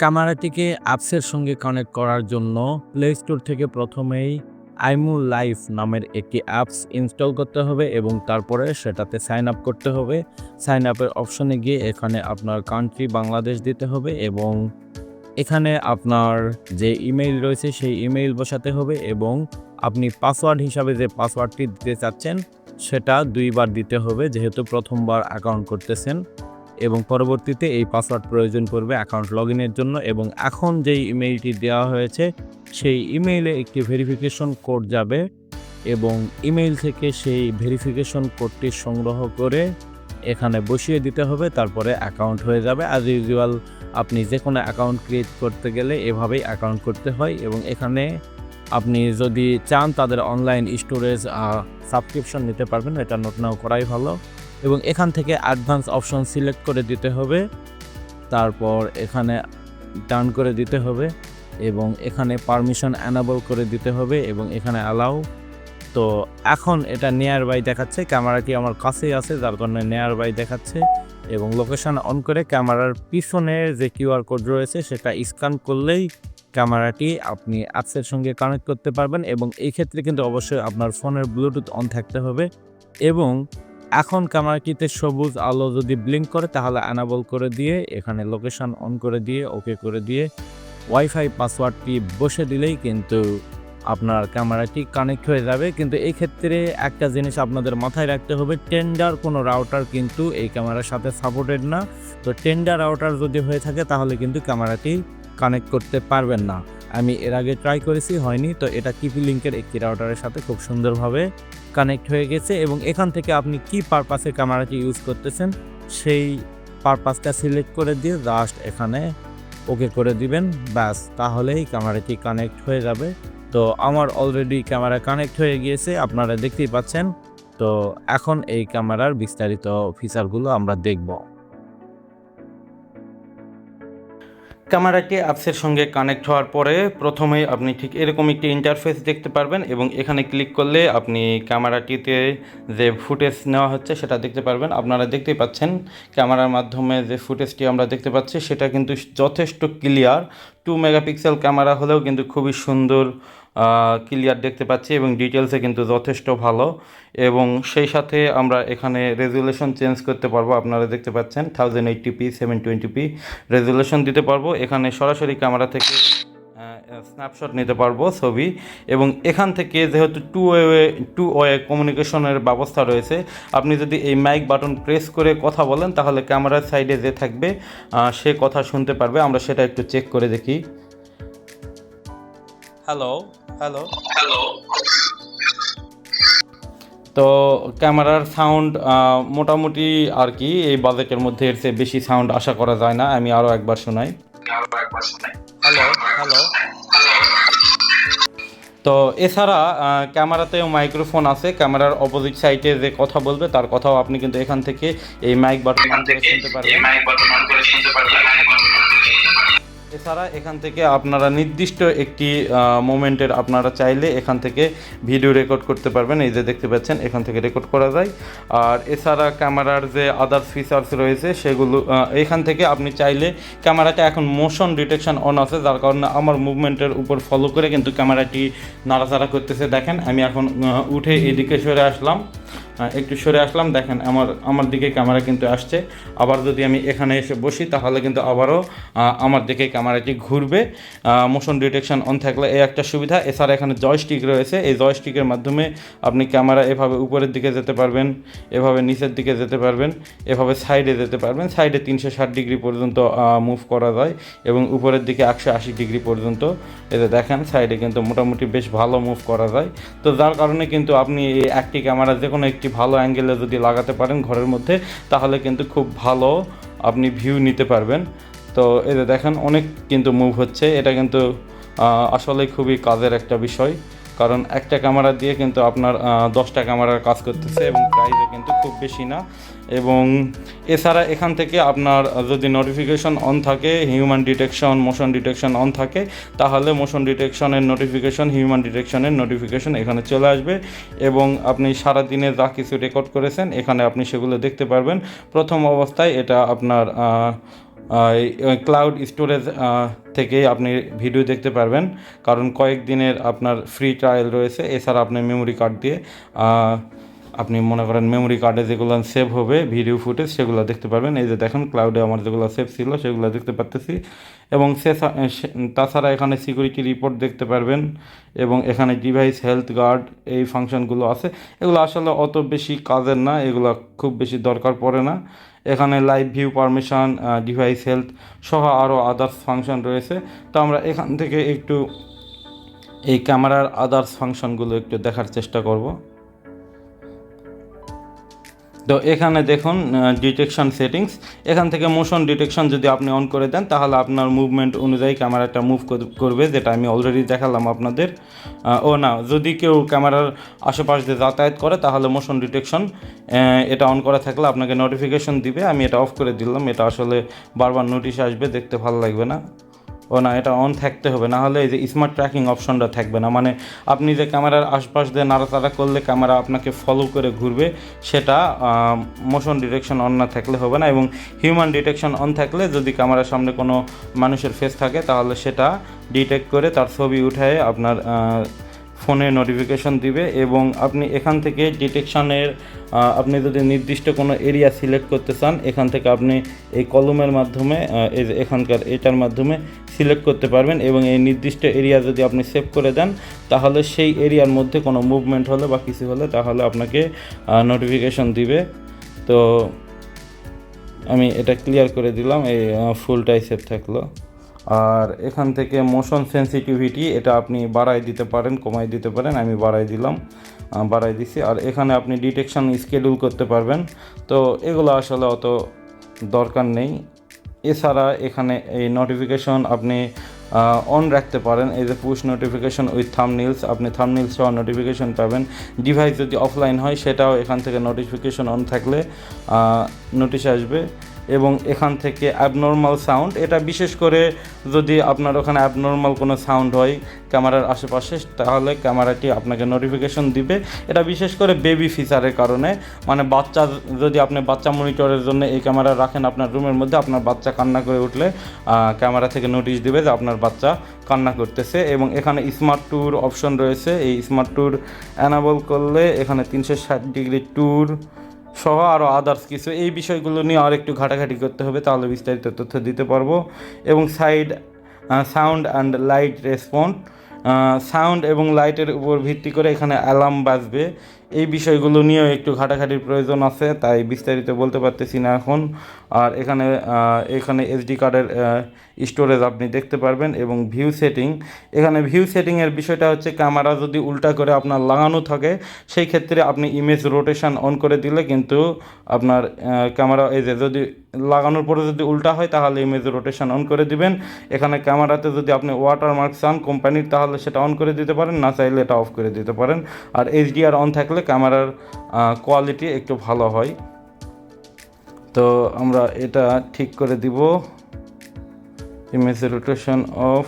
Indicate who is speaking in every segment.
Speaker 1: ক্যামেরাটিকে অ্যাপসের সঙ্গে কানেক্ট করার জন্য প্লে স্টোর থেকে প্রথমেই আইমু লাইফ নামের একটি অ্যাপস ইনস্টল করতে হবে এবং তারপরে সেটাতে সাইন আপ করতে হবে। সাইন আপের অপশনে গিয়ে এখানে আপনার কান্ট্রি বাংলাদেশ দিতে হবে এবং এখানে আপনার যে ইমেইল রয়েছে সেই ইমেইল বসাতে হবে এবং আপনি পাসওয়ার্ড হিসাবে যে পাসওয়ার্ডটি দিতে চাচ্ছেন সেটা দুইবার দিতে হবে যেহেতু প্রথমবার অ্যাকাউন্ট করতেছেন। এবং পরবর্তীতে এই পাসওয়ার্ড প্রয়োজন পড়বে অ্যাকাউন্ট লগ জন্য এবং এখন যেই ইমেইলটি দেওয়া হয়েছে, সেই ইমেইলে একটি ভেরিফিকেশন কোড যাবে এবং ইমেইল থেকে সেই ভেরিফিকেশন কোডটি সংগ্রহ করে এখানে বসিয়ে দিতে হবে, তারপরে অ্যাকাউন্ট হয়ে যাবে। অ্যাজ ইউজুয়াল আপনি যে কোনো অ্যাকাউন্ট ক্রিয়েট করতে গেলে এভাবেই অ্যাকাউন্ট করতে হয় এবং এখানে আপনি যদি চান তাদের অনলাইন স্টোরেজ সাবস্ক্রিপশন নিতে পারবেন, এটা নোট নাও করাই ভালো। এবং এখান থেকে অ্যাডভান্স অপশন সিলেক্ট করে দিতে হবে। তারপর এখানে ডান করে দিতে হবে এবং এখানে পারমিশন অ্যানাবল করে দিতে হবে এবং এখানে অ্যালাউ তো এখন এটা নিয়ার বাই দেখাচ্ছে ক্যামেরাটি আমার কাছেই আছে, যার কারণে নিয়ার বাই দেখাচ্ছে এবং লোকেশান অন করে ক্যামেরার পিছনে যে কিউআর কোড রয়েছে সেটা স্ক্যান করলেই ক্যামেরাটি আপনি অ্যাপসের সঙ্গে কানেক্ট করতে পারবেন এবং এই ক্ষেত্রে কিন্তু অবশ্যই আপনার ফোনের ব্লুটুথ অন থাকতে হবে এবং এখন ক্যামেরাটিতে সবুজ আলো যদি ব্লিঙ্ক করে, তাহলে অ্যানাবল করে দিয়ে, এখানে লোকেশন অন করে দিয়ে ওকে করে দিয়ে ওয়াইফাই পাসওয়ার্ডটি বসে দিলেই কিন্তু আপনার ক্যামেরাটি কানেক্ট হয়ে যাবে। কিন্তু এই ক্ষেত্রে একটা জিনিস আপনাদের মাথায় রাখতে হবে টেন্ডার কোনো রাউটার কিন্তু এই ক্যামেরার সাথে সাপোর্টেড না। তো টেন্ডার রাউটার যদি হয়ে থাকে, তাহলে কিন্তু ক্যামেরাটি কানেক্ট করতে পারবেন না। আমি এর আগে ট্রাই করেছি, হয়নি, তো এটা কিপি লিঙ্কের একটি রাউটারের সাথে খুব সুন্দরভাবে কানেক্ট হয়ে গেছে এবং এখান থেকে আপনি কি পারপাসে ক্যামেরাটি ইউজ করতেছেন, সেই পারপাসটা সিলেক্ট করে দিয়ে লাস্ট এখানে ওকে করে দিবেন। ব্যাস, তাহলেই ক্যামেরাটি কানেক্ট হয়ে যাবে। তো আমার অলরেডি ক্যামেরা কানেক্ট হয়ে গিয়েছে, আপনারা দেখতেই পাচ্ছেন। তো এখন এই ক্যামেরার বিস্তারিত ফিচারগুলো আমরা দেখব।
Speaker 2: ক্যামেরাটি অ্যাপসের সঙ্গে কানেক্ট হওয়ার পরে প্রথমেই আপনি ঠিক এরকম একটি ইন্টারফেস দেখতে পারবেন এবং এখানে ক্লিক করলে আপনি ক্যামেরাটিতে যে ফুটেজ নেওয়া হচ্ছে সেটা দেখতে পারবেন। আপনারা দেখতেই পাচ্ছেন ক্যামেরার মাধ্যমে যে ফুটেজটি আমরা দেখতে পাচ্ছি, সেটা কিন্তু যথেষ্ট ক্লিয়ার টু মেগাপিক্সেল ক্যামেরা হলেও কিন্তু খুবই সুন্দর ক্লিয়ার দেখতে পাচ্ছি এবং ডিটেলসে কিন্তু যথেষ্ট ভালো এবং সেই সাথে আমরা এখানে রেজুলেশন চেঞ্জ করতে পারব। আপনারা দেখতে পাচ্ছেন thousand eighty p seven twenty p resolution দিতে পারব। এখানে সরাসরি ক্যামেরা থেকে স্ন্যাপশট নিতে পারব ছবি এবং এখান থেকে যেহেতু টু ওয়ে টু ওয়ে কমিউনিকেশনের ব্যবস্থা রয়েছে, আপনি যদি এই মাইক বাটন প্রেস করে কথা বলেন তাহলে ক্যামেরার সাইডে যে থাকবে সে কথা শুনতে পারবে। আমরা সেটা একটু চেক করে দেখি। হ্যালো হ্যালো হ্যালো তো ক্যামেরার সাউন্ড মোটামুটি আর কি এই বাজেটের মধ্যে এর চেয়ে বেশি সাউন্ড আশা করা যায় না আমি আরও একবার শোনাই। হ্যালো হ্যালো তো এছাড়া ক্যামেরাতেও মাইক্রোফোন আছে ক্যামেরার অপোজিট সাইডে যে কথা বলবে তার কথাও আপনি কিন্তু এখান থেকে এই মাইক বাটন অন করে শুনতে পারবেন। এছাড়া এখান থেকে আপনারা নির্দিষ্ট একটি মোমেন্টের আপনারা চাইলে এখান থেকে ভিডিও রেকর্ড করতে পারবেন। এই যে দেখতে পাচ্ছেন, এখান থেকে রেকর্ড করা যায়। আর এছাড়া ক্যামেরার যে আদার্স ফিচার্স রয়েছে, সেগুলো এখান থেকে আপনি চাইলে ক্যামেরাটা এখন মোশন ডিটেকশন অন আছে। যার কারণে আমার মুভমেন্টের উপর ফলো করে কিন্তু ক্যামেরাটি নাড়াচাড়া করতেছে। দেখেন, আমি এখন উঠে এদিকে সরে আসলাম। একটু সরে আসলাম, দেখেন আমার আমার দিকে ক্যামেরা কিন্তু আসছে। আবার যদি আমি এখানে এসে বসি, তাহলে কিন্তু আবারও আমার দিকে ক্যামেরাটি ঘুরবে। মোশন ডিটেকশন অন থাকলে এই একটা সুবিধা। এছাড়া এখানে জয়স্টিক রয়েছে। এই জয়স্টিকের মাধ্যমে আপনি ক্যামেরা এভাবে উপরের দিকে যেতে পারবেন, এভাবে নিচের দিকে যেতে পারবেন, এভাবে সাইডে যেতে পারবেন। সাইডে তিনশো ষাট ডিগ্রি পর্যন্ত মুভ করা যায় এবং উপরের দিকে একশো আশি ডিগ্রি পর্যন্ত। এতে দেখেন সাইডে কিন্তু মোটামুটি বেশ ভালো মুভ করা যায়। তো যার কারণে কিন্তু আপনি এই একটি ক্যামেরা যে কোনো একটি ভালো অ্যাঙ্গেলে যদি লাগাতে পারেন ঘরের মধ্যে, তাহলে কিন্তু খুব ভালো আপনি ভিউ নিতে পারবেন। তো এতে দেখেন, অনেক কিন্তু মুভ হচ্ছে। এটা কিন্তু আসলে খুবই কাজের একটা বিষয়। কারণ একটা ক্যামেরা দিয়ে কিন্তু আপনার দশটা ক্যামেরার কাজ করতেছে এবং কিন্তু খুব বেশি না। এবং এছাড়া এখান থেকে আপনার যদি নোটিফিকেশন অন থাকে human detection motion detection on থাকে, তাহলে মোশন ডিটেকশনের নোটিফিকেশন হিউম্যান ডিটেকশনের নোটিফিকেশন এখানে চলে আসবে। এবং আপনি সারা দিনে যা কিছু রেকর্ড করেছেন, এখানে আপনি সেগুলো দেখতে পারবেন। প্রথম অবস্থায় এটা আপনার ক্লাউড স্টোরেজ থেকে আপনি ভিডিও দেখতে পারবেন। কারণ কয়েকদিনের আপনার ফ্রি ট্রায়াল রয়েছে। এছাড়া আপনি মেমোরি কার্ড দিয়ে আপনি মনে করেন মেমোরি কার্ডে যেগুলো সেভ হবে ভিডিও ফুটেজ সেগুলো দেখতে পারবেন। এই যে দেখেন ক্লাউডে আমার যেগুলো সেভ ছিল, সেগুলো দেখতে পারতেছি। এবং সে সে- তাছাড়া এখানে সিকিউরিটি রিপোর্ট দেখতে পারবেন এবং এখানে ডিভাইস হেলথ গার্ড এই ফাংশনগুলো আছে। এগুলো আসলে অত বেশি কাজের না, এগুলো খুব বেশি দরকার পড়ে না। এখানে live view permission device health সহ আরও আদার্স ফাংশন রয়েছে। তো আমরা এখান থেকে একটু এই ক্যামেরার আদার্স ফাংশনগুলো একটু দেখার চেষ্টা করব। তো এখানে দেখুন ডিটেকশন সেটিংস এখান থেকে মোশন ডিটেকশন যদি আপনি অন করে দেন, তাহলে আপনার মুভমেন্ট অনুযায়ী ক্যামেরাটা মুভ করবে, যেটা আমি অলরেডি দেখালাম আপনাদের। ও না, যদি কেউ ক্যামেরার আশেপাশ দিয়ে যাতায়াত করে, তাহলে মোশন ডিটেকশন এটা অন করা থাকলে আপনাকে নোটিফিকেশন দিবে। আমি এটা অফ করে দিলাম, এটা আসলে বারবার নোটিশ আসবে, দেখতে ভালো লাগবে না। ও না, এটা অন থাকতে হবে না হলে এই যে স্মার্ট ট্র্যাকিং অপশনটা থাকবে না। মানে আপনি যে ক্যামেরার আশপাশ দিয়ে নাড়াচাড়া করলে ক্যামেরা আপনাকে ফলো করে ঘুরবে, সেটা মোশন ডিটেকশন অন না থাকলে হবে না, এবং হিউম্যান ডিটেকশন অন থাকলে যদি ক্যামেরার সামনে কোনো মানুষের ফেস থাকে, তাহলে সেটা ডিটেক্ট করে তার ছবি উঠায় আপনার ফোনে নোটিফিকেশন দিবে এবং আপনি এখান থেকে ডিটেকশনের আপনি যদি নির্দিষ্ট কোনো এরিয়া সিলেক্ট করতে চান, এখান থেকে আপনি এই কলমের মাধ্যমে এখানকার এটার মাধ্যমে সিলেক্ট করতে পারবেন এবং এই নির্দিষ্ট এরিয়া যদি আপনি সেভ করে দেন, তাহলে সেই এরিয়ার মধ্যে কোনো মুভমেন্ট হলে বা কিছু হলে তাহলে আপনাকে নোটিফিকেশন দিবে। তো আমি এটা ক্লিয়ার করে দিলাম, এই ফুলটাই সেভ থাকল। আর এখান থেকে মোশন সেন্সিটিভিটি এটা আপনি বাড়াই দিতে পারেন কমাই দিতে পারেন, আমি বাড়াই দিলাম বাড়াই দিছি। আর এখানে আপনি ডিটেকশন স্কেডিউল করতে পারবেন। তো এগুলো আসলে অত দরকার নেই। এছাড়া এখানে এই নোটিফিকেশন আপনি অন রাখতে পারেন। এই যে পুশ নোটিফিকেশন উইথ থামনিলস আপনি থামনিলস সহ নোটিফিকেশন পাবেন। ডিভাইস যদি অফলাইন হয়, সেটাও এখান থেকে নোটিফিকেশন অন থাকলে নোটিশ আসবে। এবং এখান থেকে অ্যাবনর্মাল সাউন্ড এটা বিশেষ করে যদি আপনার ওখানে অ্যাবনর্মাল কোনো সাউন্ড হয় ক্যামেরার আশেপাশে, তাহলে ক্যামেরাটি আপনাকে নোটিফিকেশন দিবে। এটা বিশেষ করে বেবি ফিচারের কারণে। মানে বাচ্চা যদি আপনি বাচ্চা মনিটরের জন্য এই ক্যামেরা রাখেন আপনার রুমের মধ্যে, আপনার বাচ্চা কান্না করে উঠলে ক্যামেরা থেকে নোটিশ দিবে যে আপনার বাচ্চা কান্না করতেছে এবং এখানে স্মার্ট ট্যুর অপশন রয়েছে। এই স্মার্ট ট্যুর অ্যানাবল করলে এখানে তিনশো ষাট ডিগ্রি ট্যুর সহ আরও আদার্স কিছু। এই বিষয়গুলো নিয়ে আর একটু ঘাটাঘাটি করতে হবে, তাহলে বিস্তারিত তথ্য দিতে পারব। এবং side sound and light respond sound এবং লাইটের উপর ভিত্তি করে এখানে অ্যালার্ম বাজবে। এই বিষয়গুলো নিয়েও একটু ঘাটাঘাটির প্রয়োজন আছে, তাই বিস্তারিত বলতে পারতেছি না এখন। আর এখানে এখানে এসডি কার্ডের স্টোরেজ আপনি দেখতে পারবেন এবং ভিউ সেটিং। এখানে ভিউ সেটিংয়ের বিষয়টা হচ্ছে ক্যামেরা যদি উল্টা করে আপনার লাগানো থাকে, সেই ক্ষেত্রে আপনি ইমেজ রোটেশন অন করে দিলে কিন্তু আপনার ক্যামেরা এই যে যদি লাগানোর পরে যদি উল্টা হয়, তাহলে ইমেজ রোটেশন অন করে দিবেন। এখানে ক্যামেরাতে যদি আপনি ওয়াটারমার্ক চান কোম্পানির তাহলে সেটা অন করে দিতে পারেন, না চাইলে এটা অফ করে দিতে পারেন। আর এইচডিআর অন থাকলে ক্যামেরার কোয়ালিটি একটু ভালো হয়। তো আমরা এটা ঠিক করে দিব। ইমেজ রোটেশন অফ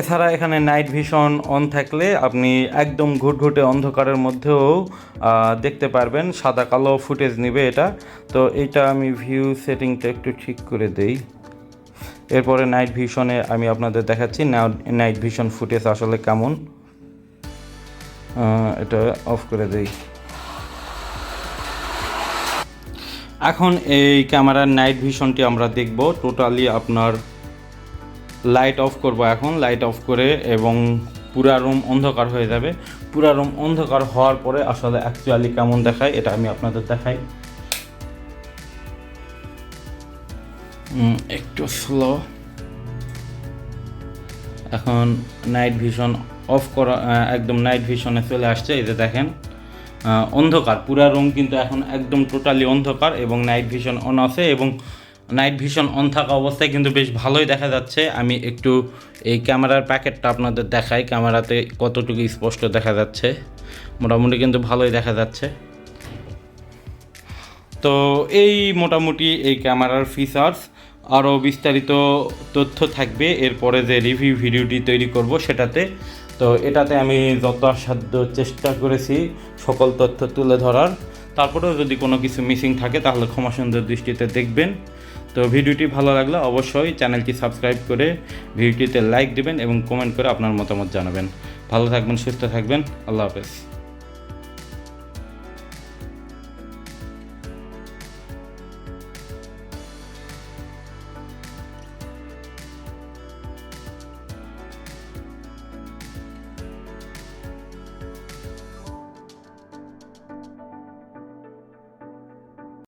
Speaker 2: এছাড়া এখানে নাইট ভিশন অন থাকলে আপনি একদম ঘুটঘুটে অন্ধকারের মধ্যেও দেখতে পারবেন। সাদা কালো ফুটেজ নেবে এটা। তো এটা আমি ভিউ সেটিংটা একটু ঠিক করে দেই। এরপরে নাইট ভিশনে আমি আপনাদের দেখাচ্ছি নাইট ভিশন ফুটেজ আসলে কেমন। এটা অফ করে দেই। এখন এই ক্যামেরার নাইট ভিশনটি আমরা দেখব। টোটালি আপনার লাইট অফ করব এখন লাইট অফ করে এবং পুরা রুম অন্ধকার হয়ে যাবে। পুরা রুম অন্ধকার হওয়ার পরে আসলে অ্যাকচুয়ালি কেমন দেখায়, এটা আমি আপনাদের দেখাই। একটু স্লো এখন নাইট ভিশন অফ করা একদম নাইট ভিশনে চলে আসছে, এই যে দেখেন। অন্ধকার। পুরা রুম কিন্তু এখন একদম টোটালি অন্ধকার এবং নাইট ভিশন অন আছে এবং নাইট ভিশন অন থাকা অবস্থায় কিন্তু বেশ ভালোই দেখা যাচ্ছে। আমি একটু এই ক্যামেরার প্যাকেটটা আপনাদের দেখাই। ক্যামেরাতে কতটুকু স্পষ্ট দেখা যাচ্ছে? মোটামুটি কিন্তু ভালোই দেখা যাচ্ছে। তো এই মোটামুটি এই ক্যামেরার ফিচার্স আরও বিস্তারিত তথ্য থাকবে। এরপরে যে রিভিউ ভিডিওটি তৈরি করব সেটাতে তো এটাতে আমি যত সাধ্য চেষ্টা করেছি সকল তথ্য তুলে ধরার। তারপরেও যদি কোনো কিছু মিসিং থাকে, তাহলে ক্ষমা সুন্দর দৃষ্টিতে দেখবেন। তো ভিডিওটি ভালো লাগলে অবশ্যই চ্যানেলটি সাবস্ক্রাইব করে ভিডিওটিতে লাইক দেবেন এবং কমেন্ট করে আপনার মতামত জানাবেন। ভালো থাকবেন, সুস্থ থাকবেন। আল্লাহ হাফেজ।